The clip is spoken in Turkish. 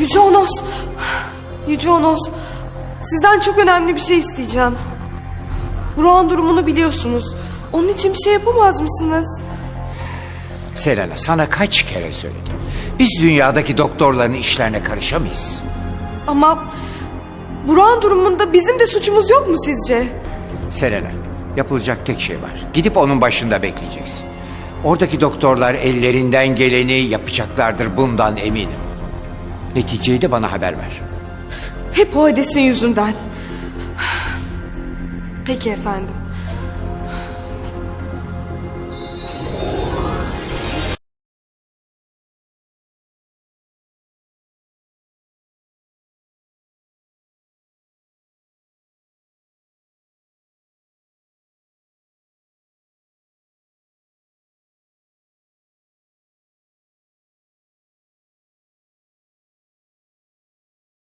Yüce Onos. Yüce Onos. Sizden çok önemli bir şey isteyeceğim. Burak'ın durumunu biliyorsunuz. Onun için bir şey yapamaz mısınız? Selena sana kaç kere söyledim. Biz dünyadaki doktorların işlerine karışamayız. Ama Burak'ın durumunda bizim de suçumuz yok mu sizce? Selena yapılacak tek şey var. Gidip onun başında bekleyeceksin. Oradaki doktorlar ellerinden geleni yapacaklardır bundan eminim. Neticeyi de bana haber ver. Hep o Hades'in yüzünden. Peki efendim.